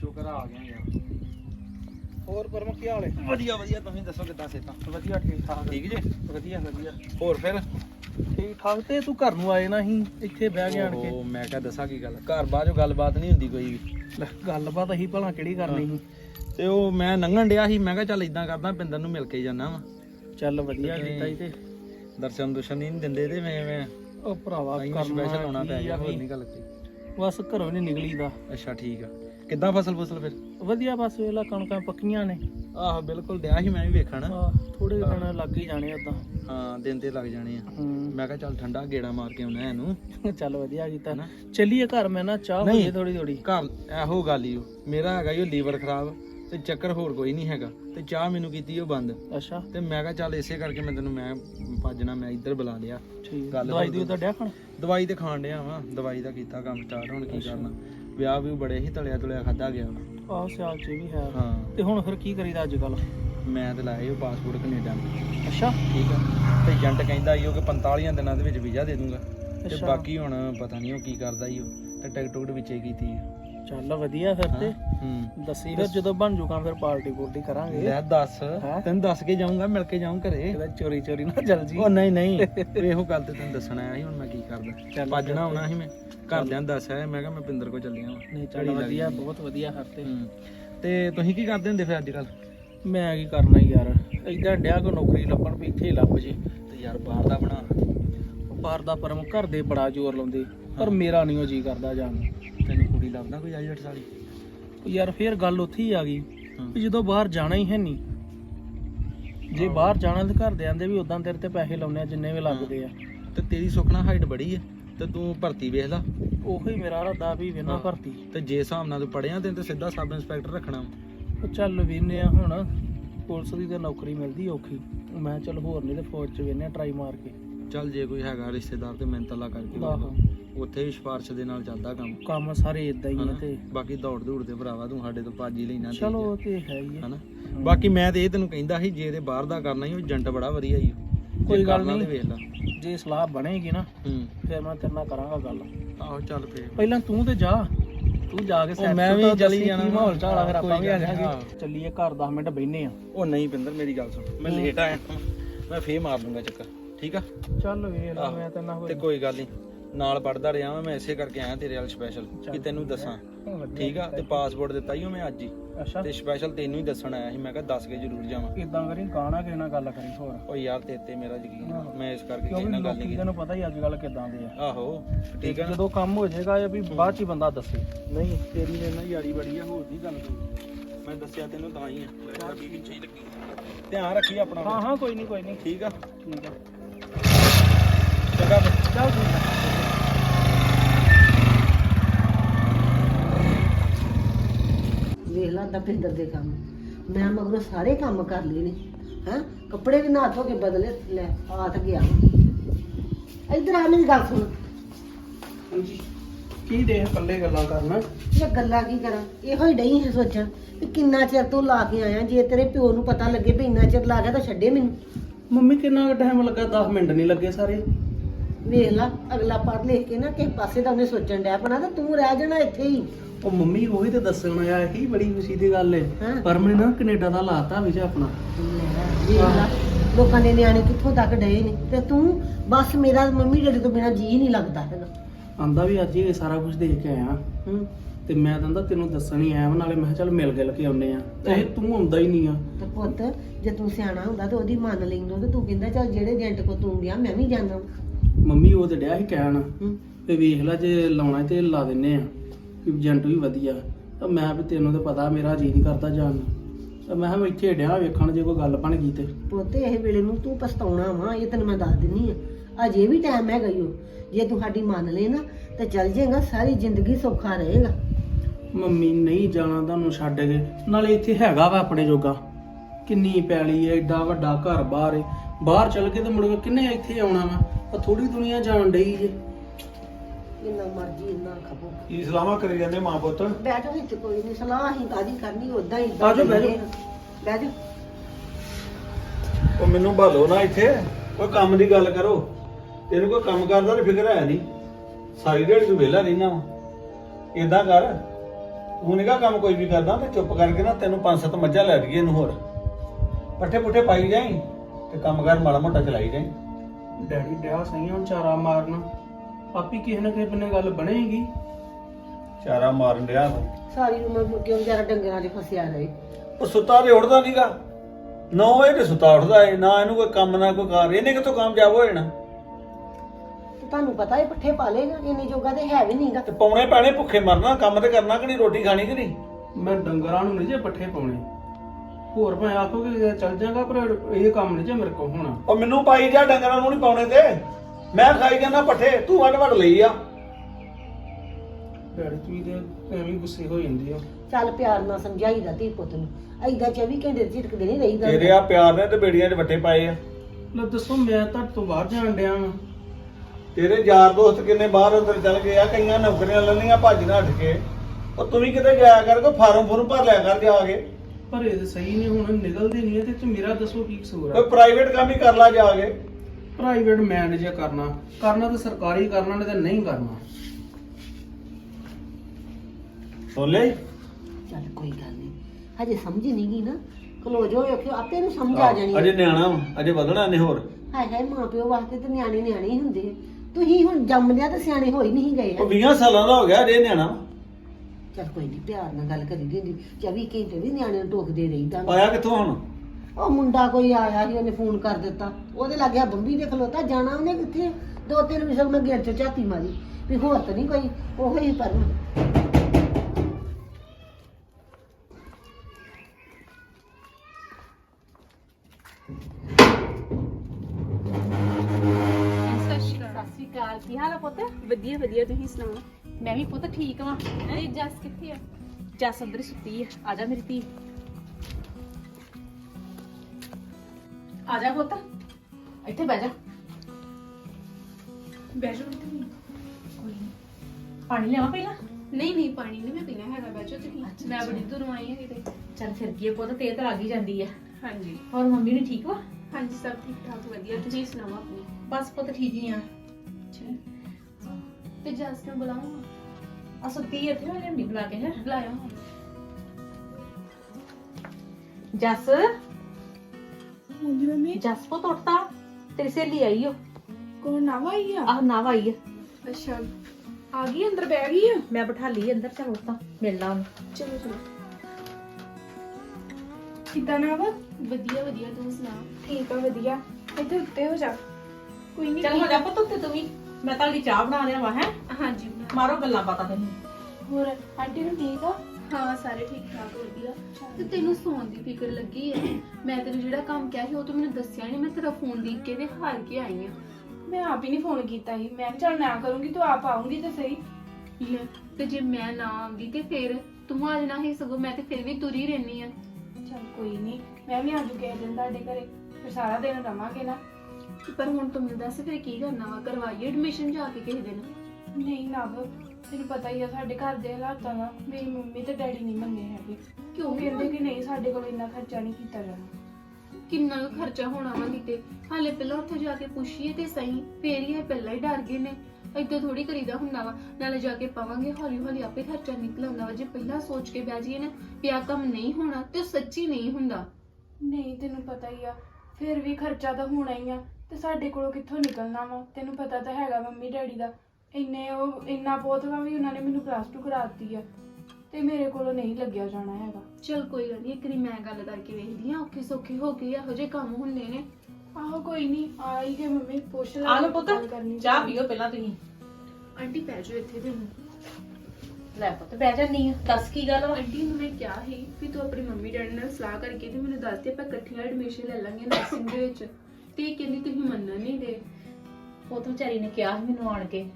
ਸ਼ੁਕਰ ਆ ਗਿਆ ਯਾਰ। ਹੋਰ ਪਰਮ ਕੀ ਹਾਲ ਹੈ? ਵਧੀਆ ਵਧੀਆ ਤੁਸੀਂ ਦੱਸੋ ਕਿੱਦਾਂ ਸੇਤਾ ਵਧੀਆ ਠੀਕ ਠਾਕ। ਠੀਕ ਜੇ? ਵਧੀਆ ਵਧੀਆ। ਹੋਰ ਫਿਰ? ਠੀਕ ਠਾਕ ਤੇ ਤੂੰ ਘਰ ਨੂੰ ਆਏ ਨਾ ਹੀ ਇੱਥੇ ਬਹਿ ਕੇ ਆਣ ਕੇ। ਉਹ ਮੈਂ ਕਿਹਾ ਦੱਸਾਂ ਕੀ ਗੱਲ। ਘਰ ਬਾਜੋ ਗੱਲਬਾਤ ਨਹੀਂ ਹੁੰਦੀ ਕੋਈ ਵੀ। ਲੈ, ਗੱਲਬਾਤ ਅਸੀਂ ਭਲਾ ਕਿਹੜੀ ਕਰਨੀ ਸੀ? ਤੇ ਉਹ ਮੈਂ ਲੰਘਣ ਡਿਆ ਸੀ ਮੈਂ ਕਿਹਾ ਚੱਲ ਇਦਾਂ ਕਰਦਾ ਪਿੰਦਰ ਨੂੰ ਮਿਲ ਕੇ ਜਾਣਾ ਵਾ। ਚੱਲ ਵਧੀਆ ਕੀਤਾ ਈ ਤੇ। ਦਰਸ਼ਨ ਦੁਸ਼ਨ ਨਹੀਂ ਦਿੰਦੇ ਤੇ ਮੈਂ ਮੈਂ ਉਹ ਭਰਾਵਾ ਕਰਨਾ ਕਰਨਾ ਸਪੈਸ਼ਲ ਆਉਣਾ ਪੈ ਕੀ ਗਿਆ ਆ ਹੋਰ ਵੀ, ਨਹੀਂ ਗੱਲ ਕੀ ਬਸ ਘਰੋਂ ਨਹੀਂ ਨਿਕਲੀਦਾ। ਅੱਛਾ ਠੀਕ ਆ। ਕਿੱਦਾਂ ਫਸਲ ਫਸਲ ਫਿਰ? ਵਧੀਆ ਬਸ ਵੇਲਾ ਕਣਕਾਂ ਪੱਕੀਆਂ ਨੇ। ਆਹੋ ਬਿਲਕੁਲ ਡਿਆ ਸੀ ਮੈਂ ਵੀ ਵੇਖਣ। ਥੋੜੇ ਦਿਨ ਲੱਗ ਹੀ ਜਾਣੇ ਉਦਾਂ ਹਾਂ ਦਿਨ ਤੇ ਲੱਗ ਜਾਣੇ ਆ। ਮੈਂ ਕਿਹਾ ਚੱਲ ਠੰਡਾ ਗੇੜਾ ਮਾਰ ਕੇ ਆਉਣਾ ਇਹਨੂੰ। ਚੱਲ ਵਧੀਆ ਕੀਤਾ। ਹਨਾ? ਚੱਲੀਏ ਘਰ ਮੈਂ ਨਾ ਚਾਹ। ਹੋਈਏ ਥੋੜੀ ਥੋੜੀ ਘਰ ਇਹੋ ਗੱਲ ਹੀ ਉਹ ਮੇਰਾ ਹੈਗਾ ਹੀ ਉਹ ਲੀਵਰ ਖਰਾਬ ਤੇ ਚੱਕਰ ਹੋਰ ਕੋਈ ਨਹੀਂ ਹੈਗਾ। ਤੇ ਚਾਹ ਮੈਨੂੰ ਕੀਤੀ ਉਹ ਬੰਦ। ਅੱਛਾ। ਤੇ ਮੈਂ ਕਿਹਾ ਚੱਲ ਇਸੇ ਕਰਕੇ ਮੈਂ ਤੈਨੂੰ ਮੈਂ ਭੱਜਣਾ ਮੈਂ ਇੱਧਰ ਬੁਲਾ ਲਿਆ। ਠੀਕ। ਦਵਾਈ ਦੀ। ਤਾਂ ਡਿਆ ਖਾਣ? ਦਵਾਈ ਤੇ ਖਾਣ ਡਿਆ ਵਾਂ। ਦਵਾਈ ਦਾ ਕੀਤਾ ਕੰਮ ਸਟਾਰਟ ਹੁਣ ਕੀ ਕਰਨਾ। ਵਿਆਹ ਵੀ ਬੜੇ ਹੀ ਤਲਿਆ ਤੁਲਿਆ ਖਾਦਾ ਗਿਆ। ਆਹ ਸਿਆਲ ਚ ਵੀ ਹੈ। ਹਾਂ। ਤੇ ਹੁਣ ਫਿਰ ਕੀ ਕਰੀਦਾ ਅੱਜ ਕੱਲ ਮੈਂ ਤੇ ਲਾਇਆ ਉਹ ਪਾਸਪੋਰਟ ਕੈਨੇਡਾ ਨੂੰ। ਅੱਛਾ। ਠੀਕ ਆ। ਤੇ ਏਜੰਟ ਕਹਿੰਦਾ ਈ ਉਹ ਕਿ 45 ਦਿਨਾਂ ਦੇ ਵਿੱਚ ਵੀਜ਼ਾ ਦੇ ਦੂੰਗਾ। ਤੇ ਅੱਛਾ। ਬਾਕੀ ਹੁਣ ਪਤਾ ਨਹੀਂ ਉਹ ਕੀ ਕਰਦਾ ਈ ਉਹ। ਤੇ ਟਿਕਟ ਟੁਕਟ ਵਿੱਚ ਕੀਤੀ ਆ ਚੱਲ ਵਧੀਆ ਫਿਰ ਤੇ। ਹੂੰ ਦੱਸੀ ਫਿਰ ਜਦੋਂ ਬਣ ਜੂਗਾ ਫਿਰ ਪਾਰਟੀ ਪੂਰਟੀ ਕਰਾਂਗੇ। ਲੈ ਦੱਸ। ਹੈਂ? ਤੈਨੂੰ ਦੱਸ ਕੇ ਜਾਊਂਗਾ ਮਿਲ ਕੇ ਜਾਊਂ ਘਰੇ। ਕਿਤੇ ਚੋਰੀ ਚੋਰੀ ਨਾ ਜਲ ਜੀ। ਉਹ ਨਹੀਂ ਨਹੀਂ। ਇਹੋ ਗੱਲ ਤੇ ਤੈਨੂੰ ਦੱਸਣਾ ਆਇਆ ਸੀ ਹੁਣ ਮੈਂ ਕੀ ਕਰਦਾ। ਚੱਲ ਭੱਜਣਾ ਆਉਣਾ ਸੀ ਮੈਂ। ਘਰਦਿਆਂ ਨੂੰ ਦੱਸਿਆ ਮੈਂ ਕਿਹਾ ਮੈਂ ਪਿੰਦਰ ਕੋਲ ਚੱਲਿਆ ਵਾਂ ਨਹੀਂ ਚੱਲ ਵਧੀਆ। ਬਹੁਤ ਵਧੀਆ ਫਿਰ ਤੇ। ਹੂੰ। ਤੇ ਤੁਸੀਂ ਕੀ ਕਰਦੇ ਹੁੰਦੇ ਫਿਰ ਅੱਜ ਕੱਲ ਮੈਂ ਕੀ ਕਰਨਾ ਯਾਰ ਏਦਾਂ ਡਿਆ ਕੋ ਨੌਕਰੀ ਲੱਭਣ ਵੀ ਇੱਥੇ ਹੀ ਲੱਭ ਜੇ। ਤੇ ਯਾਰ ਬਾਹਰ ਦਾ ਬਣਾ। ਬਾਹਰ ਦਾ ਪਰਮ ਘਰ ਦੇ ਬੜਾ ਜ਼ੋਰ ਲਾਉਂਦੇ ਪਰ ਮੇਰਾ ਨਹੀਂ ਉਹ ਜੀ ਕਰਦਾ ਜਾਣ ਨੂੰ। ਤੈਨੂੰ ਕੁੜੀ ਲੱਭਦਾ ਕੋਈ ਆਈਲਟਸ ਵਾਲੀ ਯਾਰ ਫੇਰ ਗੱਲ ਉੱਥੇ ਹੀ ਆ ਗਈ। ਵੀ ਜਦੋਂ ਬਾਹਰ ਜਾਣਾ ਹੀ ਹੈ ਨਹੀਂ। ਜੇ ਬਾਹਰ ਜਾਣਾ ਤੇ ਘਰ ਦੇ ਆਂਦੇ ਵੀ ਉਦਾਂ ਤੇਰੇ ਤੇ ਪੈਸੇ ਲਾਉਣੇ ਆ ਜਿੰਨੇ ਵੀ ਲੱਗਦੇ ਆ। ਤੇ ਤੇਰੀ ਸੁਖਣਾ ਹਾਈਟ ਬੜੀ ਹੈ ਤੇ ਤੂੰ ਭਰਤੀ ਵੇਖ ਲਾ। ਉਹੀ ਮੇਰਾ ਇਰਾਦਾ ਵੀ ਵੇਨਾ ਹਾਂ। ਭਰਤੀ। ਤੇ ਜੇ ਹਿਸਾਬ ਨਾਲ ਤੂੰ ਪੜਿਆ ਤੇ ਤੇ ਸਿੱਧਾ ਸਬ ਇੰਸਪੈਕਟਰ ਰੱਖਣਾ ਵਾ। ਉਹ ਚੱਲ ਵੇਨੇ ਆ ਹੁਣ ਪੁਲਿਸ ਦੀ ਤਾਂ ਨੌਕਰੀ ਮਿਲਦੀ ਔਖੀ। ਮੈਂ ਚੱਲ ਹੋਰ ਨਹੀਂ ਤੇ ਫੌਜ ਚ ਵੇਨੇ ਟਰਾਈ ਮਾਰ ਕੇ। ਚੱਲ ਜੇ ਕੋਈ ਹੈਗਾ ਰਿਸ਼ਤੇਦਾਰ ਤੇ ਮਿਹਨਤ ਅੱਲਾ ਕਰਕੇ ਵੇਖ ਆਹੋ। ਉੱਥੇ ਵੀ ਸਿਫਾਰਿਸ਼ ਦੇ ਨਾਲ ਚੱਲਦਾ ਕੰਮ। ਕੰਮ ਸਾਰੇ ਇਦਾਂ ਹੀ ਆ ਹਨਾ? ਤੇ। ਬਾਕੀ ਦੌੜ ਦੌੜ ਤੇ ਭਰਾਵਾ ਤੂੰ ਸਾਡੇ ਤੋਂ ਭੱਜ ਲੈਣਾ ਚਲੋ ਉਹ ਤੇ ਹੈ ਹੀ ਆ। ਹਨਾ? ਬਾਕੀ ਮੈਂ ਤੇ ਇਹ ਤੈਨੂੰ ਕਹਿੰਦਾ ਸੀ ਜੇ ਤੇ ਬਾਹਰ ਦਾ ਕਰਨਾ ਹੀ ਉਹ ਏਜੰਟ ਬੜਾ ਵਧੀਆ ਹੀ ਕੋਈ ਗੱਲ ਨਹੀਂ। ਤੇ ਵੇਖ ਲਾ। ਜੇ ਸਲਾਹ ਬਣੇਗੀ ਨਾ ਹੂੰ। ਫਿਰ ਮੈਂ ਤੇਰੇ ਨਾਲ ਕਰਾਂਗਾ ਗੱਲ। ਆਹੋ ਚੱਲ ਫੇਰ। ਪਹਿਲਾਂ ਤੂੰ ਤੇ ਜਾ। ਤੂੰ ਜਾ ਕੇ set ਮੈਂ ਵੀ ਤਾਂ ਚਲੀ ਦੱਸੀ ਜਾਣਾ ਕੀ ਮਾਹੌਲ ਚਾਲਾ ਫਿਰ ਕੋਈ ਆਪਾਂ ਵੀ ਆ ਗੱਲ ਨੀ, ਜਾਾਂਗੇ। ਹਾਂ। ਚੱਲੀਏ ਘਰ 10 ਮਿੰਟ ਬੈਠਨੇ ਆ। ਉਹ ਨਹੀਂ ਪਿੰਦਰ ਮੇਰੀ ਗੱਲ ਸੁਣ। ਮੈਂ ਲੇਟ ਆਇਆ। ਮੈਂ ਫੇਰ ਮਾਰ ਦੂੰਗਾ ਚੱਕਰ। ਠੀਕ ਆ? ਚੱਲ ਵੇਖ ਲੈ ਆਹੋ। ਮੈਂ ਤੇਰੇ ਨਾਲ ਤੇ ਕੋਈ ਗੱਲ ਨਹੀਂ। ਨਾਲ ਪੜਦਾ ਰਿਹਾ ਵਾਂ ਮੈਂ ਇਸੇ ਕਰਕੇ ਆਇਆ ਤੇਰੇ ਨਾਲ ਸਪੈਸ਼ਲ ਕਿ ਤੈਨੂੰ ਦੱਸਾਂ। ਠੀਕ ਆ? ਤੇ ਪਾਸਪੋਰਟ ਦਿੱਤਾ ਹੀ ਉਹ ਮੈਂ ਅੱਜ ਹੀ। ਅੱਛਾ। ਤੇ ਸਪੈਸ਼ਲ ਤੈਨੂੰ ਹੀ ਦੱਸਣ ਆਇਆ ਸੀ ਮੈਂ ਕਿਹਾ ਦੱਸ ਕੇ ਜ਼ਰੂਰ ਜਾਵਾਂ। ਇਦਾਂ ਕਰੀ? ਗਾਣਾ ਕਿਸੇ ਨਾਲ ਗੱਲ ਕਰੀ ਹੋਰ? ਉਹ ਯਾਰ ਤੇਰੇ ਤੇ ਮੇਰਾ ਯਕੀਨ ਆ। ਮੈਂ ਇਸ ਕਰਕੇ ਕਿਸੇ ਕਿਉਂਕਿ ਨਾਲ ਗੱਲ ਲੋਕੀ ਨਹੀਂ ਤੈਨੂੰ ਪਤਾ ਹੀ ਅੱਜ ਕੱਲ ਕਿਦਾਂ ਦੇ ਆ। ਕੀਤੀ ਆਹੋ ਠੀਕ ਆ ਨਾ? ਜਦੋਂ ਕੰਮ ਹੋ ਜਾਏਗਾ ਇਹ ਵੀ ਬਾਅਦ ਚ ਹੀ ਬੰਦਾ ਦੱਸੇ। ਨਹੀਂ ਤੇਰੀ ਮੇਰੇ ਨਾਲ ਯਾਰੀ ਬੜੀ ਆ ਹੋਰ ਨਹੀਂ ਗੱਲ ਕੋਈ ਮੈਂ ਦੱਸਿਆ ਤੈਨੂੰ ਤਾਂ ਹੀ ਆ ਮੇਰਾ ਵੀ ਪਿੱਛੇ ਹੀ ਲੱਗੀ। ਧਿਆਨ ਰੱਖੀ ਆਪਣਾ। ਹਾਂ ਹਾਂ ਕੋਈ ਨਹੀਂ ਕੋਈ ਨਹੀਂ। ਠੀਕ ਆ? ਠੀਕ ਆ। ਚੰਗਾ ਫਿਰ। ਚੱਲ ਠੀਕ ਆ। ਵੇਖ ਲਾ ਦਪਿੰਦਰ ਦੇ ਕੰਮ। ਮੈਂ ਮਗਰੋਂ ਸਾਰੇ ਕੰਮ ਕਰ ਲਏ ਨੇ ਹਾਂ? ਕੱਪੜੇ ਵੀ ਧੋ ਕੇ ਬਦਲੇ ਲੈ ਆਤ ਗਿਆ ਇੱਧਰ ਆ ਮੇਰੀ ਗੱਲ ਸੁਣ। ਹਾਂਜੀ। ਕੀ ਦੇ ਪੱਲੇ ਗੱਲਾਂ ਕਰਨਾ? ਇਹ ਗੱਲਾਂ ਕੀ ਕਰਾਂ? ਇਹੋ ਹੀ ਡਈ ਹੈ ਸੋਚਣ ਵੀ ਕਿੰਨਾ ਚਿਰ ਤੂੰ ਲਾ ਕੇ ਆਇਆ। ਜੇ ਤੇਰੇ ਪਿਓ ਨੂੰ ਪਤਾ ਲੱਗੇ ਵੀ ਇੰਨਾ ਚਿਰ ਲਾ ਗਿਆ ਤਾਂ ਛੱਡੇ ਮੈਨੂੰ। ਮੰਮੀ ਕਿੰਨਾ ਟਾਈਮ ਲੱਗਾ? 10 ਮਿੰਟ ਨਹੀਂ ਲੱਗੇ ਸਾਰੇ। ਵੇਖ ਲਾ ਅਗਲਾ ਪੜ੍ਹ ਲਿਖ ਕੇ ਨਾ ਕਿਸੇ ਪਾਸੇ ਦਾ ਉਹਨੇ ਸੋਚਣ ਡਿਆ ਪਣਾ ਤਾਂ ਤੂੰ ਰਹਿ ਜਾਣਾ ਇੱਥੇ ਹੀ। ਉਹ ਮੰਮੀ ਉਹੀ ਤੇ ਦੱਸਣ ਆਇਆ ਇਹੀ ਬੜੀ ਖੁਸ਼ੀ ਦੀ ਗੱਲ ਹਾਂ। ਪਰ ਮੈਂ ਨਾ ਕੈਨੇਡਾ ਦਾ ਲਾਤਾ ਵੀਜ਼ਾ ਆਪਣਾ। ਵੇਖ ਲਾ ਲੋਕਾਂ ਦੇ ਨਿਆਣੇ ਕਿੱਥੋਂ ਤੱਕ ਡਏ ਨੇ। ਤੇ ਤੂੰ ਬਸ ਮੇਰਾ ਮੰਮੀ ਡੈਡੀ ਤੋਂ ਬਿਨਾ ਜੀ ਨਹੀਂ ਲੱਗਦਾ ਹੈਗਾ। ਆਂਦਾ ਵੀ ਅੱਜ ਹੀ ਇਹ ਸਾਰਾ ਕੁਝ ਦੇਖ ਕੇ ਆਇਆ। ਹੂੰ। ਤੇ ਮੈਂ ਕਹਿੰਦਾ ਤੈਨੂੰ ਦੱਸਣ ਹੀ ਆਇਆ ਵਾਂ, ਨਾਲੇ ਮੈਂ ਕਿਹਾ ਚੱਲ ਮਿਲ ਗਿਲ ਕੇ ਆਉਨੇ ਆ। ਤੇ ਇਹ ਤੂੰ ਆਉਂਦਾ ਹੀ ਨਹੀਂ ਆ। ਤੇ ਪੁੱਤ ਜੇ ਤੂੰ ਸਿਆਣਾ ਹੁੰਦਾ ਤਾਂ ਉਹਦੀ ਮੰਨ ਲੈਂਦਾ ਤੇ ਤੂੰ ਕਹਿੰਦਾ ਚੱਲ ਜਿਹੜੇ ਏਜੰਟ ਕੋ ਤੂੰ ਗਿਆ ਮੈਂ ਵੀ ਜਾਣਾ। ਮੰਮੀ ਉਹ ਤੇ ਡਿਆ ਸੀ ਕਹਿਣ। ਹੂੰ। ਤੇ ਵੇਖ ਲੈ ਜੇ ਲਾਉਣਾ ਤੇ ਲਾ ਦਿੰਨੇ ਆ। ਕਿ ਏਜੰਟ ਵੀ ਵਧੀਆ। ਤਾਂ ਮੈਂ ਵੀ ਤੈਨੂੰ ਤੇ ਪਤਾ ਮੇਰਾ ਜੀ ਨਹੀਂ ਕਰਦਾ ਜਾਣ ਨੂੰ। ਤਾਂ ਮੈਂ ਕਿਹਾ ਇੱਥੇ ਡਿਆ ਵੇਖਣ ਜੇ ਕੋਈ ਗੱਲ ਬਣ ਗਈ ਤੇ। ਪੁੱਤ ਇਹ ਵੇਲੇ ਨੂੰ ਤੂੰ ਪਛਤਾਉਣਾ ਵਾ ਇਹ ਤੈਨੂੰ ਮੈਂ ਦੱਸ ਦਿੰਨੀ ਆ। ਅਜੇ ਵੀ ਟਾਈਮ ਹੈਗਾ ਈ ਓ। ਜੇ ਤੂੰ ਸਾਡੀ ਮੰਨ ਲੈ ਨਾ ਤੇ ਚੱਲ ਜਾਏਗਾ ਸਾਰੀ ਜ਼ਿੰਦਗੀ ਸੌਖਾ ਰਹੇਗਾ। ਮੰਮੀ ਨਹੀਂ ਜਾਣਾ ਤੁਹਾਨੂੰ ਛੱਡ ਕੇ। ਨਾਲੇ ਇੱਥੇ ਹੈਗਾ ਵਾ ਆਪਣੇ ਜੋਗਾ। ਕਿੰਨੀ ਪੈਲੀ ਐ ਏਡਾ ਵੱਡਾ ਘਰ ਬਾਹਰ ਏ। ਬਾਹਰ ਚੱਲ ਕੇ ਤੇ ਮੁੜ ਕੇ ਕਿੰਨੇ ਇੱਥੇ ਆਉਣਾ ਵਾ। ਆ ਥੋੜੀ ਦੁਨੀਆ ਜਾਣ ਡਈ ਜੇ ਜਿੰਨਾ ਮਰਜ਼ੀ ਇੰਨਾ ਖਪੋ ਕੀ ਸਲਾਮਾ ਕਰੀ ਜਾਂਦੇ ਮਾਂ ਪੁੱਤ? ਬਹਿ ਜਾ ਇੱਥੇ ਕੋਈ ਨਹੀਂ ਸਲਾਹ ਹੀ ਕਾਦੀ ਕਰਨੀ ਉਦਾਂ ਹੀ ਆ ਜਾਓ, ਬਹਿ ਜਾਓ। ਬਹਿ ਜਾ ਉਹ ਮੈਨੂੰ ਭਾਲੋ ਨਾ ਇੱਥੇ ਕੋਈ ਕੰਮ ਦੀ ਗੱਲ ਕਰੋ। ਤੈਨੂੰ ਕੋਈ ਕੰਮ ਕਰਦਾ ਤੇ ਫਿਕਰ ਹੈ ਨਹੀਂ ਸਾਰੀ ਦਿਹਾੜੀ ਤੂੰ ਵਿਹਲਾ ਰਹਿਣਾ ਵਾ। ਇਦਾਂ ਕਰ ਤੂੰ ਨਿਕਾ ਕੰਮ ਕੋਈ ਵੀ ਕਰਦਾ ਤੇ ਚੁੱਪ ਕਰਕੇ ਨਾ ਤੈਨੂੰ ਪੰਜ ਸੱਤ ਮੱਝਾਂ ਲੈ ਦਈਏ ਇਹਨੂੰ ਹੋਰ। ਪੱਠੇ ਪੁੱਠੇ ਪਾਈ ਜਾਈ ਤੇ ਕੰਮ ਕਰ ਮਾੜਾ ਮੋਟਾ ਚਲਾਈ ਜਾਈ। ਡੈਡੀ ਡਿਆ ਸਹੀ ਹੁਣ ਚਾਰਾ ਮਾਰਨਾ। ਆਪੀ ਕਿਸੇ ਨਾ ਕਿਸੇ ਬੰਨੇ ਗੱਲ ਬਣੇਗੀ। ਚਾਰਾ ਮਾਰਨ ਡਿਆ ਤੂੰ। ਸਾਰੀ ਉਮਰ ਕੇ ਵਿਚਾਰਾ ਡੰਗਰਾਂ 'ਚ ਫਸਿਆ ਰਹੇ। ਉਹ ਸੁੱਤਾ ਤੇ ਉੱਠਦਾ ਨਹੀਂਗਾ 9 ਵਜੇ ਤੇ ਸੁੱਤਾ ਉੱਠਦਾ ਏ ਨਾ ਇਹਨੂੰ ਕੋਈ ਕੰਮ ਨਾ ਕੋਈ ਕਾਰ। ਇਹਨੇ ਕਿੱਥੋਂ ਕਾਮਯਾਬ ਹੋ ਜਾਣਾ? ਤੇ ਤੁਹਾਨੂੰ ਪਤਾ ਇਹ ਪੱਠੇ ਪਾ ਲੇਗਾ ਇੰਨੇ ਜੋਗਾ ਤੇ ਹੈ ਵੀ ਨਹੀਂਗਾ ਤੇ ਪਾਉਣੇ ਪੈਣੇ ਭੁੱਖੇ ਮਰਨਾ ਕੰਮ ਤੇ ਕਰਨਾ ਕਿ ਨਹੀਂ ਰੋਟੀ ਖਾਣੀ ਕਿ ਨਹੀਂ? ਮੈਂ ਡੰਗਰਾਂ ਨੂੰ ਨਹੀਂ ਜੇ ਪੱਠੇ ਪਾਉਣੇ। ਹੋਰ ਮੈਂ ਆਖੋਗੇ ਚੱਲ ਜਾਗਾ ਪਰ ਇਹ ਕੰਮ ਨਹੀਂ ਜੇ ਮੇਰੇ ਕੋਲ ਹੋਣਾ। ਉਹ ਮੈਨੂੰ ਪਾਈ ਜਾ ਡੰਗਰਾਂ ਨੂੰ ਨਹੀਂ ਪਾਉਣੇ ਤੇ। ਮੈਂ ਖਾਈ ਜਾਂਦਾ ਪੱਠੇ ਤੂੰ ਵੱਡ ਵੱਡ ਲਈ ਆ। ਡੈਡੀ ਤੁਸੀਂ ਤੇ ਐਵੇਂ ਹੀ ਗੁੱਸੇ ਹੋ ਜਾਂਦੇ ਹੋ। ਚੱਲ ਪਿਆਰ ਨਾਲ ਸਮਝਾਈਦਾ ਧੀ ਪੁੱਤ ਨੂੰ। ਐਦਾਂ 24 ਘੰਟੇ ਝਿਟਕਦੇ ਨਹੀਂ ਰਹੀਦਾ। ਤੇਰੇ ਆ ਪਿਆਰ ਨੇ ਤੇ ਬੇੜੀਆਂ 'ਚ ਵੱਟੇ ਪਾਏ ਆ। ਲੈ ਦੱਸੋ ਮੈਂ ਤੁਹਾਡੇ ਤੋਂ ਬਾਹਰ ਜਾਣ ਡਿਆ ਵਾਂ। ਤੇਰੇ ਯਾਰ ਦੋਸਤ ਕਿੰਨੇ ਬਾਹਰ ਅੰਦਰ ਚੱਲ ਗਏ ਆ ਕਈਆਂ ਨੌਕਰੀਆਂ ਲੈਣੀਆਂ ਭੱਜ ਨਾ ਉੱਠ ਕੇ। ਉਹ ਤੂੰ ਵੀ ਕਿਤੇ ਜਾਇਆ ਕਰ ਕੋਈ ਫਾਰਮ ਫੁਰਮ ਭਰ ਲਿਆ ਕਰ ਜਾ ਕੇ ਪਰ ਇਹ ਤਾਂ ਸਹੀ ਨਹੀਂ ਹੁਣ ਨਿਕਲਦੇ ਨਹੀਂ ਤੇ ਇਹ 'ਚ ਮੇਰਾ ਦੱਸੋ ਕੀ ਕਸੂਰ ਕੋਈ ਆ ਪ੍ਰਾਈਵੇਟ ਕੰਮ ਹੀ ਕਰ ਲਾ ਜਾ ਕੇ ਪ੍ਰਾਈਵੇਟ ਮੈਨੇਜਰ ਕਰਨਾ ਕਰਨਾ ਤਾਂ ਸਰਕਾਰੀ ਕਰਨਾ ਨਹੀਂ ਤਾਂ ਨਹੀਂ ਕਰਨਾ। ਸੁਣ ਲੈ ਚੱਲ ਕੋਈ ਗੱਲ ਨਹੀਂ। ਹਜੇ ਸਮਝ ਨਹੀਂ ਗਈ ਨਾ। ਕਲੋਜ ਹੋ ਵੇਖਿਓ ਆਪੇ ਨੂੰ ਸਮਝ ਆ ਜਾਣੀ ਅਜੇ ਨਿਆਣਾ ਵਾ, ਅਜੇ ਵਧਣਾ ਨੇ ਹੋਰ। ਹਾਏ ਹਾਏ ਮਾਂ ਪਿਓ ਵਾਸਤੇ ਤੇ ਨਿਆਣੇ ਨਿਆਣੇ ਹੀ ਹੁੰਦੇ। ਤੁਸੀਂ ਹੁਣ ਜੰਮ ਲਿਆ ਤੇ ਸਿਆਣੇ ਹੋਈ ਨਹੀਂ ਗਏ। ਉਹ 20 ਸਾਲਾਂ ਦਾ ਹੋ ਗਿਆ ਅਜੇ ਨਿਆਣਾ ਵਾ। ਚੱਲ ਕੋਈ ਨਹੀਂ ਪਿਆਰ ਨਾਲ ਗੱਲ ਕਰੀ ਦੀ ਹੁੰਦੀ। 24 ਘੰਟੇ ਵੀ ਨਿਆਣੇ ਨੂੰ ਟੋਕਦੇ ਰਹੀਦਾ। ਆਇਆ ਕਿੱਥੋਂ ਹੁਣ? ਉਹ ਮੁੰਡਾ ਕੋਈ ਆਇਆ ਸੀ ਉਹਨੇ ਫੋਨ ਕਰ ਦਿੱਤਾ। ਉਹਦੇ ਲੱਗਿਆ ਬੰਬੀ ਦੇ ਖਲੋਤਾ ਜਾਣਾ ਉਹਨੇ ਕਿੱਥੇ? ਦੋ ਤਿੰਨ ਵਿਸਲ ਮੈਂ ਗੇਟ 'ਚ ਝਾਤੀ ਮਾਰੀ ਵੀ ਹੋਰ ਤਾਂ ਨਹੀਂ ਕੋਈ ਉਹੋ ਹੀ ਪਰ ਸਤਿ ਸ਼੍ਰੀ ਅਕਾਲ ਕੀ ਹਾਲ ਆ ਪੁੱਤ? ਵਧੀਆ ਵਧੀਆ ਤੁਸੀਂ ਸੁਣਾਓ? ਮੈਂ ਵੀ ਪੁੱਤ ਠੀਕ ਵਾਂ। ਤੇ ਜੱਸ ਕਿੱਥੇ ਆ? ਜੱਸ ਅੰਦਰ ਸੁੱਤੀ ਆ। ਆ ਜਾ ਮੇਰੀ ਧੀ। ਆ ਜਾ ਪੁੱਤ। ਇੱਥੇ ਬਹਿ ਜਾ। ਬੈਠੋ ਕੋਈ ਨੀ। ਪਾਣੀ ਲਿਆਵਾਂ ਪਹਿਲਾਂ? ਨਹੀਂ ਨਹੀਂ ਪਾਣੀ ਨਹੀਂ ਮੈਂ ਪੀਣਾ ਹੈਗਾ। ਬੈਠੋ ਤੁਸੀਂ। ਮੈਂ। ਬੜੀ ਦੂਰੋਂ ਆਈ ਹਾਂ ਕਿਤੇ। ਚੱਲ ਫਿਰ ਕੀ ਆ ਪੁੱਤ ਤੇ ਤਾਂ ਲੱਗ ਹੀ ਜਾਂਦੀ ਆ। ਹਾਂਜੀ। ਹੋਰ ਮੰਮੀ ਨੇ ਠੀਕ ਵਾ? ਹਾਂਜੀ ਸਭ ਠੀਕ ਠਾਕ ਵਧੀਆ। ਤੁਸੀਂ ਸੁਣਾਓ ਆਪਣੀ? ਬਸ ਪੁੱਤ ਠੀਕ ਹੀ ਆ। ਤੇ ਜਸ ਨੂੰ ਬੁਲਾਉਂ ਆ ਸੁੱਤੀ ਇੱਥੇ ਮੈਂ ਲਿਆਂਦੀ ਬੁਲਾ ਕੇ ਹੈ। ਬੁਲਾਇਆ ਜੱਸ? ਹਾਂਜੀ ਮੰਮੀ ਜੱਸ ਪੁੱਤ ਉੱਠਤਾ ਤੇਰੀ ਸਹੇਲੀ ਆਈ ਓ ਕੋਣ ਨਾ ਆਈ ਆ ਆਹ ਨਾ ਆਈ ਆ ਅੱਛਾ ਆ ਗਈ ਅੰਦਰ ਬੈ ਗਈ ਆ ਮੈਂ ਬਿਠਾ ਲਈ ਅੰਦਰ ਚੱਲ ਉੱਠਤਾ ਮਿਲ ਲਾ ਉਹਨੂੰ ਚਲੋ ਚਲੋ ਕਿਦਾਂ ਨਾ ਵਾ ਵਧੀਆ ਵਧੀਆ ਤੂੰ ਸੁਣਾ? ਠੀਕ ਆ ਵਧੀਆ ਇੱਥੇ ਉੱਤੇ ਹੋ ਜਾ ਕੋਈ ਨਹੀਂ ਚੱਲ ਹੋ ਜਾ ਪੁੱਤ ਉੱਤੇ ਤੂੰ ਵੀ ਮੈਂ ਤਾਂ ਲਈ ਚਾਹ ਬਣਾ ਲਿਆ ਵਾ ਹੈ ਹਾਂਜੀ ਬਣਾ। ਮਾਰੋ ਗੱਲਾਂ ਬਾਤਾਂ ਤੈਨੂੰ ਹੋਰ ਆਂਟੀ ਨੂੰ ਠੀਕ ਆ ਹਾਂ ਸਾਰੇ ਠੀਕ ਠਾਕ ਵਧੀਆ ਤੇ ਤੈਨੂੰ ਸੌਣ ਦੀ ਫਿਕਰ ਲੱਗੀ ਹੈ ਮੈਂ ਤੈਨੂੰ ਜਿਹੜਾ ਕੰਮ ਕਿਹਾ ਸੀ ਉਹ ਤੂੰ ਮੈਨੂੰ ਦੱਸਿਆ ਨਹੀਂ ਮੈਂ ਤੇਰਾ ਫੋਨ ਦੇਖ ਕੇ ਤੇ ਹਾਰ ਕੇ ਆਈ ਆ। ਮੈਂ ਆਪ ਹੀ ਨਹੀਂ ਫੋਨ ਕੀਤਾ ਸੀ। ਮੈਂ ਕਿਹਾ ਚੱਲ ਨਾ ਕਰੂੰਗੀ ਤੂੰ ਆਪ ਆਉਂਗੀ ਤੇ ਸਹੀ। ਲੈ, ਤੇ ਜੇ ਮੈਂ ਨਾ ਆਉਂਦੀ ਤੇ ਫਿਰ ਤੂੰ ਆ ਜਾਣਾ ਸੀ ਸਗੋਂ ਮੈਂ ਤੇ ਫਿਰ ਵੀ ਤੁਰੀ ਰਹਿਨੀ ਆ। ਚੱਲ ਕੋਈ ਨਹੀਂ ਮੈਂ ਵੀ ਆਜੂ ਕਿਸੇ ਦਿਨ ਤੁਹਾਡੇ ਘਰੇ ਫਿਰ ਸਾਰਾ ਦਿਨ ਰਵਾਂਗੇ ਨਾ। ਪਰ ਹੁਣ ਤੂੰ ਮੈਨੂੰ ਦੱਸ ਫਿਰ ਕੀ ਕਰਨਾ ਵਾ? ਕਰਵਾਈਏ ਐਡਮਿਸ਼ਨ ਜਾ ਕੇ ਕਿਸੇ ਦਿਨ? ਨਹੀਂ ਨਵ ਤੈਨੂੰ ਪਤਾ ਹੀ ਆ ਸਾਡੇ ਘਰ ਦੇ ਹਾਲਾਤਾਂ ਦਾ ਮੇਰੀ ਮੰਮੀ ਤੇ ਡੈਡੀ ਨਹੀਂ ਮੰਨੇ ਹੈਗੇ। ਕਿਉਂ? ਕਹਿੰਦੇ ਕਿ ਨਹੀਂ ਸਾਡੇ ਕੋਲ ਇੰਨਾ ਖਰਚਾ ਨਹੀਂ ਕੀਤਾ ਜਾਣਾ। ਕਿੰਨਾ ਕੁ ਖਰਚਾ ਹੋਣਾ ਵਾ ਕਿਤੇ? ਹਾਲੇ ਪਹਿਲਾਂ ਉੱਥੇ ਜਾ ਕੇ ਪੁੱਛੀਏ ਤੇ ਸਹੀ ਫੇਰ ਹੀ ਇਹ ਪਹਿਲਾਂ ਹੀ ਡਰ ਗਏ ਨੇ। ਏਦਾਂ ਥੋੜੀ ਕਰੀਦਾ ਹੁੰਦਾ ਵਾ ਨਾਲੇ ਜਾ ਕੇ ਪਾਵਾਂਗੇ ਹੌਲੀ ਹੌਲੀ ਆਪੇ ਖਰਚਾ ਨਿਕਲ ਆਉਂਦਾ ਵਾ। ਜੇ ਪਹਿਲਾਂ ਸੋਚ ਕੇ ਬਹਿ ਜਾਈਏ ਨਾ ਵੀ ਆਹ ਕੰਮ ਨਹੀਂ ਹੋਣਾ ਤੇ ਉਹ ਸੱਚੀ ਨਹੀਂ ਹੁੰਦਾ। ਨਹੀਂ ਤੈਨੂੰ ਪਤਾ ਹੀ ਆ ਫਿਰ ਵੀ ਖਰਚਾ ਤਾਂ ਹੋਣਾ ਹੀ ਆ ਤੇ ਸਾਡੇ ਕੋਲੋਂ ਕਿੱਥੋਂ ਨਿਕਲਣਾ ਵਾ? ਤੈਨੂੰ ਪਤਾ ਤਾਂ ਹੈਗਾ ਮੰਮੀ ਡੈਡੀ ਦਾ ਇੰਨੇ ਉਹ ਇੰਨਾ ਬਹੁਤ ਵਾ ਵੀ ਉਹਨਾਂ ਨੇ ਮੈਨੂੰ ਪਲੱਸ 2 ਕਰਾ ਦਿੱਤੀ ਆ ਤੇ ਮੇਰੇ ਕੋਲੋਂ ਨਹੀਂ ਲੱਗਿਆ ਜਾਣਾ ਹੈਗਾ। ਚਲ ਕੋਈ ਗੱਲ ਨਹੀਂ ਇੱਕ ਵਾਰੀ ਮੈਂ ਗੱਲ ਕਰਕੇ ਵੇਖਦੀ ਆ ਔਖੇ ਸੌਖੇ ਹੋ ਕੇ ਇਹੋ ਜਿਹੇ ਕੰਮ ਹੁੰਦੇ ਨੇ। ਆਹੋ ਕੋਈ ਨਹੀਂ ਆਈ ਕਿ ਮੰਮੀ ਪੁੱਛ ਲੈ ਆ ਲਓ ਪੁੱਤ ਗੱਲ ਕਰਨੀ ਚਾਹ ਪੀਓ ਪਹਿਲਾਂ ਤੁਸੀਂ। ਆਂਟੀ ਪੈ ਜਾਓ ਇੱਥੇ ਤੇ ਲੈ ਪੁੱਤ ਬਹਿ ਜਾਨੀ ਆ ਦੱਸ ਕੀ ਗੱਲ ਵਾ? ਆਂਟੀ ਨੂੰ ਮੈਂ ਕਿਹਾ ਸੀ ਵੀ ਤੂੰ ਆਪਣੀ ਮੰਮੀ ਡੈਡੀ ਨਾਲ ਸਲਾਹ ਕਰਕੇ ਤੇ ਮੈਨੂੰ ਦੱਸ ਦੇ ਆਪਾਂ ਇਕੱਠੀਆਂ ਐਡਮਿਸ਼ਨ ਲੈ ਲਾਂਗੇ ਨਰਸਿੰਗ ਦੇ ਵਿੱਚ। ਤੇ ਇਹ ਕਹਿੰਦੀ ਤੁਸੀਂ ਮੰਨਣ ਨਹੀਂ ਦੇ। ਉਹ ਤਾਂ ਵਿਚਾਰੀ ਨੇ ਕਿਹਾ ਸੀ ਮੈਨੂੰ ਆਣ ਕੇ।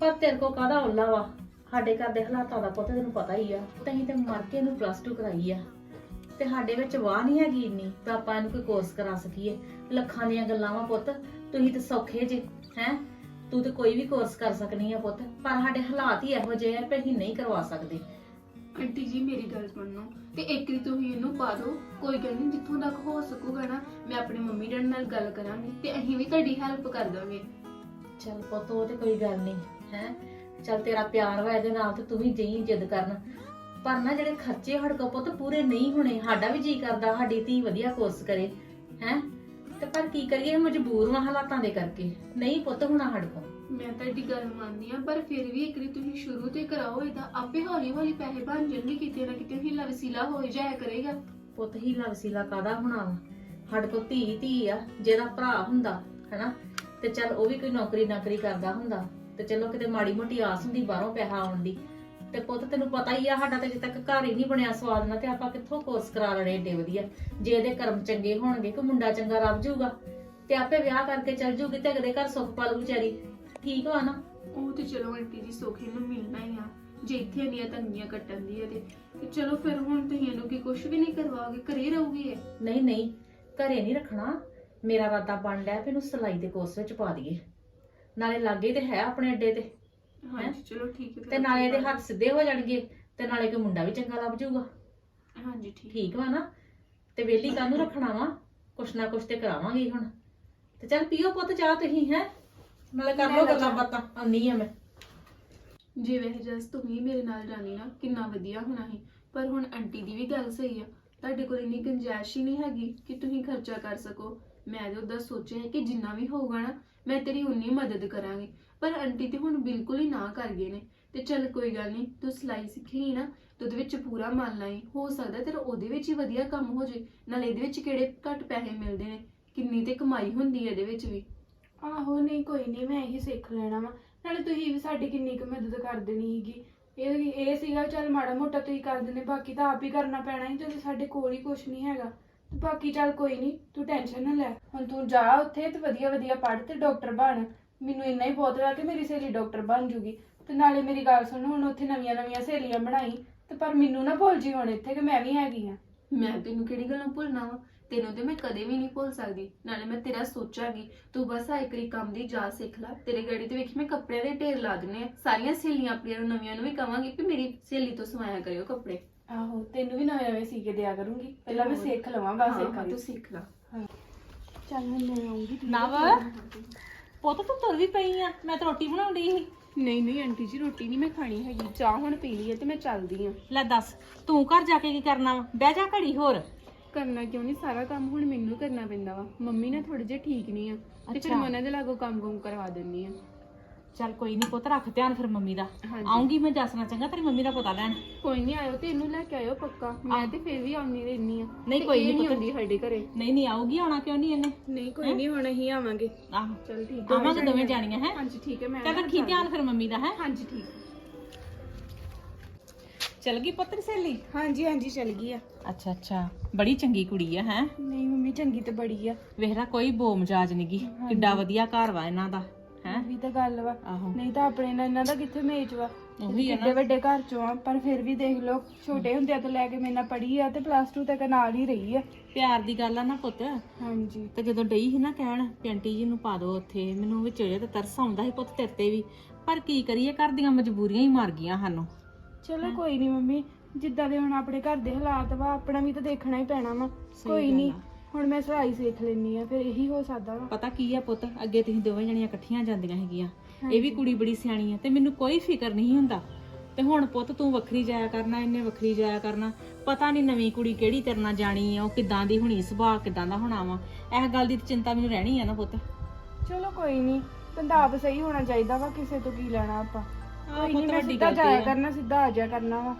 ਪਰ ਤੇਰੇ ਕੋ ਕਾਹਦਾ ਉੱਲਾ ਵਾ? ਸਾਡੇ ਘਰ ਦੇ ਹਾਲਾਤਾਂ ਦਾ ਪੁੱਤ ਤੈਨੂੰ ਪਤਾ ਹੀ ਆ। ਤਹੀਂ ਤੇ ਮਰ ਕੇ ਇਹਨੂੰ ਪਲੱਸ 2 ਕਰਾਈ ਆ। ਤੇ ਸਾਡੇ ਵਿੱਚ ਵਾਹ ਨਹੀਂ ਹੈਗੀ ਇੰਨੀ ਤਾਂ ਆਪਾਂ ਇਹਨੂੰ ਕੋਈ ਕੋਰਸ ਕਰਾ ਸਕੀਏ। ਲੱਖਾਂ ਦੀਆਂ ਗੱਲਾਂ ਵਾ ਪੁੱਤ ਤੁਸੀਂ ਤੇ ਸੌਖੇ ਜੇ ਹੈ? ਤੂੰ ਤੇ ਕੋਈ ਵੀ ਕੋਰਸ ਕਰ ਸਕਨੀ ਆ ਪੁੱਤ ਪਰ ਸਾਡੇ ਹਾਲਾਤ ਹੀ ਇਹੋ ਜਿਹੇ ਆ ਕਿ ਅਸੀਂ ਨਹੀਂ ਕਰਵਾ ਸਕਦੇ। ਆਂਟੀ ਜੀ ਮੇਰੀ ਗੱਲ ਸੁਣੋ। ਤੇ ਇੱਕ ਦੀ ਤੁਸੀਂ ਇਹਨੂੰ ਪਾ ਦਿਓ। ਕੋਈ ਗੱਲ ਨਹੀਂ ਜਿੱਥੋਂ ਤੱਕ ਹੋ ਸਕੂਗਾ ਨਾ ਮੈਂ ਆਪਣੇ ਮੰਮੀ ਡੈਡੀ ਨਾਲ ਗੱਲ ਕਰਾਂਗੀ ਤੇ ਅਸੀਂ ਵੀ ਤੁਹਾਡੀ ਹੈਲਪ ਕਰ ਦਾਂਗੇ। ਚੱਲ ਪੁੱਤ ਉਹ ਤੇ ਕੋਈ ਗੱਲ ਨਹੀਂ। ਹੈ। ਚੱਲ ਤੇਰਾ ਪਿਆਰ ਵਾ ਇਹਦੇ ਨਾਲ ਤੇ ਤੂੰ ਵੀ ਜਈ ਜਿੱਦ ਕਰਨ। ਪਰ ਨਾ ਜਿਹੜੇ ਖਰਚੇ ਸਾਡੇ ਕੋਲ ਪੁੱਤ ਪੂਰੇ ਨਹੀਂ ਹੋਣੇ ਸਾਡਾ ਵੀ ਜੀ ਕਰਦਾ ਸਾਡੀ ਧੀ ਵਧੀਆ ਕੋਰਸ ਕਰੇ ਹੈ? ਤੇ ਪਰ ਕੀ ਕਰੀਏ ਮਜਬੂਰ ਹਾਂ ਹਾਲਾਤਾਂ ਦੇ ਕਰਕੇ। ਨਹੀਂ ਪੁੱਤ ਹੋਣਾ ਸਾਡੇ ਕੋਲ। ਮੈਂ ਤੁਹਾਡੀ ਗੱਲ ਮੰਨਦੀ ਆ ਪਰ ਫਿਰ ਵੀ ਇੱਕ ਵਾਰੀ ਤੁਸੀਂ ਸ਼ੁਰੂ ਤੇ ਕਰਾਓ ਇਹਦਾ ਆਪੇ ਹੌਲੀ ਹੌਲੀ ਪੈਸੇ ਬਣ ਜਾਣਗੇ ਕਿਤੇ ਨਾ ਕਿਤੇ ਹੀਲਾ ਵਸੀਲਾ ਹੋ ਹੀ ਜਾਇਆ ਕਰੇਗਾ। ਪੁੱਤ ਹੀ ਵਸੀਲਾ ਕਾਦਾ ਹੋਣਾ ਵਾ? ਸਾਡੇ ਕੋਲ ਧੀ ਧੀ ਆ ਜਿਹਦਾ ਭਰਾ ਹੁੰਦਾ ਹਨਾ? ਤੇ ਚੱਲ ਉਹ ਵੀ ਕੋਈ ਨੌਕਰੀ ਨਾਕਰੀ ਕਰਦਾ ਹੁੰਦਾ। ਤੇ ਚਲੋ ਕਿਤੇ ਮਾੜੀ ਮੋਟੀ ਆਸ ਹੁੰਦੀ ਬਾਹਰੋਂ ਪੈਸਾ ਆਉਣ ਦੀ। ਤੇ ਪੁੱਤ ਤੈਨੂੰ ਪਤਾ ਹੀ ਆ ਸਾਡਾ ਤੇ ਅਜੇ ਤੱਕ ਘਰ ਹੀ ਨਹੀਂ ਬਣਿਆ ਸਵਾਦ ਨਾਲ ਤੇ ਆਪਾਂ ਕਿੱਥੋਂ ਕੋਰਸ ਕਰਾ ਲੈਣੇ ਏਡੇ ਵਧੀਆ। ਜੇ ਇਹਦੇ ਕਰਮ ਚੰਗੇ ਹੋਣਗੇ ਕਿ ਮੁੰਡਾ ਚੰਗਾ ਰੱਬ ਜਾਊਗਾ ਤੇ ਆਪੇ ਵਿਆਹ ਕਰਕੇ ਚੱਲ ਜੂਗੀ ਤੇ ਅਗਲੇ ਘਰ ਸੁੱਖ ਪਾਲੂ ਵਿਚਾਰੀ। ਠੀਕ ਵਾ ਨਾ? ਉਹ ਤੇ ਚਲੋ ਆਂਟੀ ਜੀ ਸੋਖੇ ਨੂੰ ਮਿਲਣਾ ਹੀ ਆ। ਜੇ ਇੱਥੇ ਨਹੀਂ ਤੰਗੀਆਂ ਕੱਟਣ ਦੀ ਤੇ ਤੇ ਚਲੋ ਫਿਰ ਹੁਣ ਤੁਸੀਂ ਇਹਨੂੰ ਕੀ ਕੁਝ ਵੀ ਨਹੀਂ ਕਰਵਾਓਗੇ ਘਰੇ ਰਹੂਗੀ ਇਹ? ਨਹੀਂ ਨਹੀਂ ਘਰੇ ਨਹੀਂ ਰੱਖਣਾ। ਮੇਰਾ ਰਾਤਾ ਬਣ ਡਿਆ ਵੀ ਇਹਨੂੰ ਸਿਲਾਈ ਦੇ ਕੋਰਸ ਵਿੱਚ ਪਾ ਦਈਏ। ਨਾਲੇ ਲਾਗੇ ਤੇ ਹੈ ਆਪਣੇ ਅੱਡੇ ਤੇ ਹਾਂਜੀ ਚਲੋ ਠੀਕ ਹੈ ਫਿਰ ਤੇ ਨਾਲੇ ਇਹਦੇ ਹੱਥ ਸਿੱਧੇ ਹੋ ਜਾਣਗੇ ਤੇ ਨਾਲੇ ਕੋਈ ਮੁੰਡਾ ਵੀ ਚੰਗਾ ਲੱਭ ਜਾਊਗਾ। ਹਾਂਜੀ ਠੀਕ। ਠੀਕ ਵਾ ਨਾ? ਤੇ ਵੇਲੀ ਕਾਹਨੂੰ ਰੱਖਣਾ ਵਾ? ਕੁਛ ਨਾ ਕੁਛ ਤੇ ਕਰਾਵਾਂਗੇ ਹੁਣ। ਤੇ ਚੱਲ ਪੀਓ ਪੁੱਤ ਚਾਹ ਤੁਸੀਂ ਹੈ? ਨਾਲੇ ਕਰ ਲਓ ਗੱਲਾਂ ਬਾਤਾਂ ਆਉਣੀ ਆ ਮੈਂ। ਜੇ ਵੈਸੇ ਜਸ ਤੁਸੀਂ ਮੇਰੇ ਨਾਲ ਜਾਣੀ ਨਾ ਕਿੰਨਾ ਵਧੀਆ ਹੋਣਾ ਸੀ। ਪਰ ਹੁਣ ਆਂਟੀ ਦੀ ਵੀ ਗੱਲ ਸਹੀ ਆ। ਤੁਹਾਡੇ ਕੋਲ ਇੰਨੀ ਗੁੰਜਾਇਸ਼ ਹੀ ਨਹੀਂ ਹੈਗੀ ਕਿ ਤੁਸੀਂ ਖਰਚਾ ਕਰ ਸਕੋ। ਮੈਂ ਤਾਂ ਉਹਦਾ ਸੋਚਿਆ ਕਿ ਜਿੰਨਾ ਵੀ ਹੋਊਗਾ ਨਾ, ਮੈਂ ਤੇਰੀ ਉਨੀ ਮਦਦ ਕਰਾਂਗੀ। ਪਰ ਆਂਟੀ ਤੇ ਹੁਣ ਬਿਲਕੁਲ ਹੀ ਨਾ ਕਰ ਗਏ ਨੇ। ਤੇ ਚੱਲ ਕੋਈ ਗੱਲ ਨਹੀਂ, ਤੂੰ ਸਿਲਾਈ ਸਿੱਖੀ ਨਾ, ਤੇ ਉਹਦੇ ਵਿੱਚ ਪੂਰਾ ਮੰਨ ਲਾਈ। ਹੋ ਸਕਦਾ ਤੇਰਾ ਉਹਦੇ ਵਿੱਚ ਹੀ ਵਧੀਆ ਕੰਮ ਹੋ ਜੇ, ਨਾਲ ਇਹਦੇ ਵਿੱਚ ਕਿਹੜੇ ਘੱਟ ਪੈਸੇ ਮਿਲਦੇ ਨੇ? ਕਿੰਨੀ ਤੇ ਕਮਾਈ ਹੁੰਦੀ ਹੈ ਇਹਦੇ ਵਿੱਚ ਵੀ। ਆਹੋ, ਨਹੀਂ ਕੋਈ ਨਹੀਂ, ਮੈਂ ਇਹੀ ਸਿੱਖ ਲੈਣਾ ਵਾ। ਨਾਲੇ ਤੁਸੀਂ ਵੀ ਸਾਡੀ ਕਿੰਨੀ ਕੁ ਮਦਦ ਕਰ ਦੇਣੀ ਸੀਗੀ। ਇਹ ਇਹ ਸੀਗਾ, ਚੱਲ ਮਾੜਾ ਮੋਟਾ ਤੁਸੀਂ ਕਰ ਦਿੰਦੇ, ਬਾਕੀ ਤਾਂ ਆਪ ਹੀ ਕਰਨਾ ਪੈਣਾ ਹੀ ਤੇ ਸਾਡੇ ਕੋਲ ਹੀ ਕੁਝ ਨਹੀਂ ਹੈਗਾ। ਤੇ ਬਾਕੀ ਚੱਲ ਕੋਈ ਨਹੀਂ ਤੂੰ ਟੈਨਸ਼ਨ ਨਾ ਲੈ। ਹੁਣ ਤੂੰ ਜਾ ਉੱਥੇ ਤੇ ਵਧੀਆ ਵਧੀਆ ਪੜ੍ਹ ਤੇ ਡਾਕਟਰ ਬਣ। ਮੈਨੂੰ ਇੰਨਾ ਹੀ ਬਹੁਤ ਵਾ ਕਿ ਮੇਰੀ ਸਹੇਲੀ ਡਾਕਟਰ ਬਣ ਜੂਗੀ। ਤੇ ਨਾਲੇ ਮੇਰੀ ਗੱਲ ਸੁਣ, ਹੁਣ ਉੱਥੇ ਨਵੀਆਂ ਨਵੀਆਂ ਸਹੇਲੀਆਂ ਬਣਾਈ, ਤੇ ਪਰ ਮੈਨੂੰ ਨਾ ਭੁੱਲ ਜੀ ਹੁਣ ਇੱਥੇ ਕਿ ਮੈਂ ਵੀ ਹੈਗੀ ਆ ਮੈਂ ਤੈਨੂੰ ਕਿਹੜੀ ਗੱਲਾਂ ਭੁੱਲਣਾ ਵਾ? ਤੈਨੂੰ ਤੇ ਮੈਂ ਕਦੇ ਵੀ ਨਹੀਂ ਭੁੱਲ ਸਕਦੀ। ਨਾਲੇ ਮੈਂ ਤੇਰਾ ਸੋਚਾਂਗੀ ਤੂੰ ਬਸ ਆ ਇੱਕ ਕੰਮ ਦੀ ਜਾ ਸਿੱਖ ਲੈ। ਤੇਰੇ ਗਾੜੀ ਤੇ ਵੇਖੀ ਮੈਂ ਕੱਪੜਿਆਂ ਦੇ ਢੇਰ ਲਾ ਦਿੰਨੇ ਆ। ਸਾਰੀਆਂ ਸਹੇਲੀਆਂ ਆਪਣੀਆਂ ਨੂੰ, ਨਵੀਆਂ ਨੂੰ ਵੀ ਕਵਾਂਗੀ ਕਿ ਮੇਰੀ ਸਹੇਲੀ ਤੋਂ ਸਵਾਇਆ ਕਰਿਓ ਕੱਪੜੇ। ਆਹੋ ਤੈਨੂੰ ਵੀ ਨਵੇਂ ਨਵੇਂ ਸੀ ਕੇ ਦਿਆ ਕਰੂੰਗੀ। ਪਹਿਲਾਂ ਮੈਂ ਸਿੱਖ ਲਵਾਂ ਬਸ ਇੱਕ ਹਾਂ, ਵਾਰੀ। ਤੂੰ ਸਿੱਖ ਲੈ। ਚੱਲ ਹੁਣ ਮੈਂ ਆਉਂਗੀ ਨਵ ਪੁੱਤ ਤੂੰ ਤੁਰ ਵੀ ਪਈ ਆ। ਮੈਂ ਤਾਂ ਰੋਟੀ ਬਣਾਉਣ ਡਈ ਸੀ। ਨਹੀਂ ਨਹੀਂ ਆਂਟੀ ਜੀ ਰੋਟੀ ਨਹੀਂ ਮੈਂ ਖਾਣੀ ਹੈਗੀ। ਚਾਹ ਹੁਣ ਪੀ ਲਈ ਹੈ ਤੇ ਮੈਂ ਚੱਲਦੀ ਆ। ਲੈ ਦੱਸ ਤੂੰ ਘਰ ਜਾ ਕੇ ਕੀ ਕਰਨਾ ਵਾ? ਬਹਿ ਜਾ ਘੜੀ ਹੋਰ। ਕਰਨਾ ਕਿਉਂ ਨਹੀਂ ਸਾਰਾ ਕੰਮ ਹੁਣ ਮੈਨੂੰ ਕਰਨਾ ਪੈਂਦਾ ਵਾ। ਮੰਮੀ ਨਾ ਥੋੜੇ ਜਿਹਾ ਠੀਕ ਨਹੀਂ ਆ। ਤੇ ਫਿਰ ਅੱਛਾ। ਮੈਂ ਉਹਨਾਂ ਦੇ ਲਾਗੋਂ ਕੰਮ ਕੁਮ ਕਰਵਾ ਦਿੰਨੀ ਆ। ਚੱਲ ਕੋਈ ਨਹੀਂ ਪੁੱਤ ਰੱਖ ਧਿਆਨ ਫਿਰ ਮੰਮੀ ਦਾ। ਹਾਂਜੀ। ਆਉਂਗੀ ਮੈਂ ਦੱਸਣਾ ਚੰਗਾ ਤੇਰੀ ਮੰਮੀ ਦਾ ਪਤਾ ਲੈਣ। ਕੋਈ ਨਹੀਂ ਆਇਓ ਤੇ ਇਹਨੂੰ ਲੈ ਕੇ ਆਇਓ ਪੱਕਾ। ਮੈਂ ਤੇ ਫਿਰ ਵੀ ਆਉਣੀ ਰਹਿਣੀ ਆ ਨਹੀਂ, ਤੇ ਕੋਈ ਇਹ ਨਹੀਂ ਪੁੱਤ। ਆਉਂਦੀ ਸਾਡੇ ਘਰੇ। ਨਹੀਂ ਨਹੀਂ ਆਊਗੀ ਆਉਣਾ ਕਿਉਂ ਨਹੀਂ ਇਹਨੇ? ਨਹੀਂ ਕੋਈ ਨਹੀਂ ਹੁਣ ਅਸੀਂ ਆਵਾਂਗੇ। ਆਹੋ। ਚਲ ਠੀਕ ਆਵਾਂਗੇ ਦੋਵੇਂ ਜਾਣੀਆਂ ਹੈ? ਹਾਂਜੀ ਠੀਕ ਹੈ ਮੈਂ ਚੱਲ ਰੱਖੀ ਧਿਆਨ ਫਿਰ ਮੰਮੀ ਦਾ ਹੈ? ਹਾਂਜੀ ਠੀਕ ਚਲ ਗਈ ਪੁੱਤਰ ਸਹੇਲੀ? ਹਾਂਜੀ ਹਾਂਜੀ ਚਲ ਗਈ ਆ। ਅੱਛਾ ਅੱਛਾ। ਬੜੀ ਚੰਗੀ ਕੁੜੀ ਆ ਹੈ? ਨਹੀਂ ਮੰਮੀ ਚੰਗੀ ਤੇ ਬੜੀ ਆ। ਵੇਖਲਾ ਕੋਈ ਬੋ ਮਜਾਜ ਨਹੀਂਗੀ ਕਿੱਡਾ ਵਧੀਆ ਘਰ ਵਾ ਇਹਨਾਂ ਦਾ। ਹੈ ਵੀ ਤਾਂ ਗੱਲ ਵਾ। ਆਹੋ। ਨਹੀਂ ਤਾਂ ਆਪਣੇ ਨਾਲ ਇਹਨਾਂ ਦਾ ਕਿੱਥੇ ਮੇਚ ਵਾ। ਉਹੀ ਆ ਕਿੱਡੇ ਵੱਡੇ ਘਰ ਚੋਂ ਆ ਪਰ ਫਿਰ ਵੀ ਦੇਖ ਲਓ ਛੋਟੇ ਹੁੰਦਿਆਂ ਤੋਂ ਲੈ ਕੇ ਮੇਰੇ ਨਾਲ ਪੜ੍ਹੀ ਆ ਤੇ ਪਲੱਸ 2 ਤੱਕ ਨਾਲ ਹੀ ਰਹੀ ਆ। ਪਿਆਰ ਦੀ ਗੱਲ ਆ ਨਾ ਪੁੱਤ। ਹਾਂਜੀ। ਤੇ ਜਦੋਂ ਡਈ ਸੀ ਨਾ ਕਹਿਣ ਕਿ ਆਂਟੀ ਜੀ ਨੂੰ ਪਾ ਦਿਓ ਉੱਥੇ ਮੈਨੂੰ ਵਿੱਚ ਜੇ ਤੇ ਤਰਸ ਆਉਂਦਾ ਸੀ ਪੁੱਤ ਤੇਰੇ ਤੇ ਵੀ। ਪਰ ਕੀ ਕਰੀਏ ਘਰ ਦੀਆਂ ਮਜਬੂਰੀਆਂ ਹੀ ਮਾਰ ਗਈਆਂ ਸਾਨੂੰ। ਚਲੋ ਕੋਈ ਨਹੀਂ ਮੰਮੀ ਜਿੱਦਾਂ ਦੇ ਹੁਣ ਆਪਣੇ ਘਰ ਦੇ ਹਾਲਾਤ ਵਾ ਆਪਣਾ ਵੀ ਤਾਂ ਦੇਖਣਾ ਹੀ ਪੈਣਾ ਵਾ। ਕੋਈ ਗੱਲ ਨਹੀਂ ਆ। ਹੁਣ ਮੈਂ ਸਿਲਾਈ ਸਿੱਖ ਲੈਣੀ ਆ ਫਿਰ ਇਹੀ ਹੋ ਸਕਦਾ ਵਾ। ਪਤਾ ਕੀ ਆ ਪੁੱਤ ਅੱਗੇ ਤੁਸੀਂ ਦੋਵੇਂ ਜਣੀਆਂ ਇਕੱਠੀਆਂ ਜਾਂਦੀਆਂ ਹੈਗੀਆਂ। ਇਹ ਵੀ ਕੁੜੀ ਬੜੀ ਸਿਆਣੀ ਆ ਤੇ ਮੈਨੂੰ ਕੋਈ ਫਿਕਰ ਨਹੀਂ ਹੁੰਦਾ। ਤੇ ਹੁਣ ਪੁੱਤ ਤੂੰ ਵੱਖਰੀ ਜਾਇਆ ਕਰਨਾ ਇਹਨੇ ਵੱਖਰੀ ਜਾਇਆ ਕਰਨਾ। ਪਤਾ ਨਹੀਂ ਨਵੀਂ ਕੁੜੀ ਕਿਹੜੀ ਤੇਰੇ ਨਾਲ ਜਾਣੀ ਆ ਉਹ ਕਿੱਦਾਂ ਦੀ ਹੋਣੀ ਸੁਭਾਅ ਕਿੱਦਾਂ ਦਾ ਹੋਣਾ ਵਾ। ਇਸ ਗੱਲ ਦੀ ਤਾਂ ਚਿੰਤਾ ਮੈਨੂੰ ਰਹਿਣੀ ਆ ਨਾ ਪੁੱਤ। ਚਲੋ ਕੋਈ ਨਹੀਂ ਆਪ ਸਹੀ ਹੋਣਾ ਚਾਹੀਦਾ ਵਾ ਕਿਸੇ ਤੋਂ ਕੀ ਲੈਣਾ ਆਪਾਂ। ਕੋਈ ਪੁੱਤ ਨਹੀਂ ਮੈਂ ਵੱਡੀ ਸਿੱਧਾ ਜਾਇਆ। ਕਰਨਾ ਸਿੱਧਾ ਆ ਜਾਇਆ ਕਰਨਾ ਵਾ।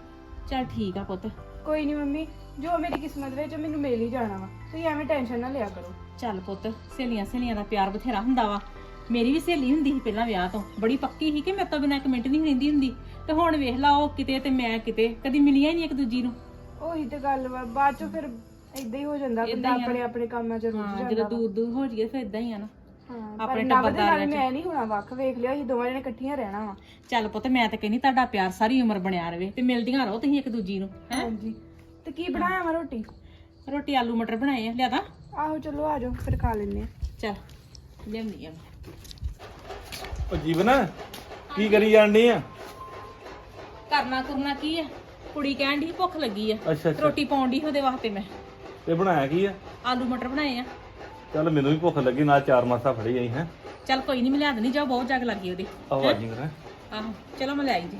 ਚੱਲ ਠੀਕ ਆ ਪੁੱਤ। ਕੋਈ ਨਹੀਂ ਮੰਮੀ ਜੋ ਮੇਰੀ ਕਿਸਮਤ ਵਿੱਚ ਆ, ਮੈਨੂੰ ਮਿਲ ਹੀ ਜਾਣਾ ਵਾ। ਤੁਸੀਂ ਐਵੇਂ ਟੈਨਸ਼ਨ ਨਾ ਲਿਆ ਕਰੋ। ਚੱਲ ਪੁੱਤ ਸਹੇਲੀਆਂ ਸਹੇਲੀਆਂ ਦਾ ਪਿਆਰ ਬਥੇਰਾ ਹੁੰਦਾ ਵਾ। ਮੇਰੀ ਵੀ ਸਹੇਲੀ ਹੁੰਦੀ ਸੀ ਪਹਿਲਾਂ ਵਿਆਹ ਤੋਂ। ਬੜੀ ਪੱਕੀ ਸੀ ਕਿ ਮੇਰੇ ਤੋਂ ਬਿਨਾਂ ਇੱਕ ਮਿੰਟ ਨਹੀਂ ਰਹਿੰਦੀ ਹੁੰਦੀ। ਤੇ ਹੁਣ ਵੇਖ ਲਾ ਉਹ ਕਿਤੇ ਤੇ ਮੈਂ ਕਿਤੇ ਕਦੀ ਮਿਲੀਆਂ ਹੀ ਨਹੀਂ ਇੱਕ ਦੂਜੀ ਨੂੰ। ਉਹੀ ਤੇ ਗੱਲ ਵਾ ਬਾਅਦ ਚੋਂ ਫਿਰ ਇਦਾਂ ਹੀ ਹੋ ਜਾਂਦਾ ਬੰਦਾ ਏਦਾਂ ਹੀ ਆ। ਆਪਣੇ ਆਪਣੇ ਕੰਮਾਂ 'ਚ ਰੁੱਝ ਹਾਂ ਜਾਂਦਾ। ਦੂਰ ਦੂਰ ਹੋ ਜਾਈਏ ਫਿਰ ਇਦਾਂ ਹੀ ਆ ਨਾ। ਹਾਂ ਆਪਣੇ ਆਪਣੇ। ਮੈਂ ਨਹੀਂ ਹੋਣਾ ਵੱਖ। ਵੇਖ ਲਿਓ ਅਸੀਂ ਦੋਵਾਂ ਜਣੇ ਇਕੱਠੀਆਂ ਰਹਿਣਾ ਵਾ। ਚੱਲ ਪੁੱਤ ਮੈਂ ਤਾਂ ਕਹਿੰਦੀ ਤੁਹਾਡਾ ਪਿਆਰ ਸਾਰੀ ਉਮਰ ਬਣਿਆ ਰਵੇ ਤੇ ਮਿਲਦੀਆਂ ਰਹੋ ਤੁਸੀਂ ਇੱਕ ਦੂਜੀ ਨੂੰ ਹੈ? ਹਾਂਜੀ। ਤੇ ਕੀ ਬਣਾਇਆ ਵਾ ਰੋਟੀ? ਰੋਟੀ ਆਲੂ ਮਟਰ ਬਣਾਏ ਆ ਲਿਆਦਾ? ਆਹੋ ਚਲੋ ਆ ਜਾਓ ਫਿਰ ਖਾ ਲੈਨੇ ਆ। ਚੱਲ ਲਿਆਉਂਦੀ ਆ। ਉਹ ਜੀਵਨ ਕੀ ਕਰੀ ਜਾਂਦੀ ਆ? ਕਰਨਾ ਕਰਨਾ ਕੀ ਆ? ਕੁੜੀ ਕਹਿਣ ਦੀ ਭੁੱਖ ਲੱਗੀ ਆ। ਅੱਛਾ ਅੱਛਾ। ਰੋਟੀ ਪਾਉਣ ਦੀ ਉਹਦੇ ਵਾਸਤੇ ਮੈਂ। ਤੇ ਬਣਾਇਆ ਕੀ ਆ? ਆਲੂ ਮਟਰ ਬਣਾਏ ਆ। ਚੱਲ ਮੈਨੂੰ ਵੀ ਭੁੱਖ ਲੱਗੀ ਨਾਲ ਚਾਰ ਮਾਸਾ ਫੜੀ ਆਈ ਹੈ। ਚੱਲ ਕੋਈ ਨਹੀਂ ਮੈਂ ਲਿਆ ਦੇਣੀ ਜਾਓ ਬਹੁਤ ਜਗ ਲੱਗੀ ਉਹਦੀ। ਆਵਾਜ਼ੀ ਕਰਾਂ ਆਹੋ ਚਲੋ ਮੈਂ ਲੈ ਆਈ ਜੀ।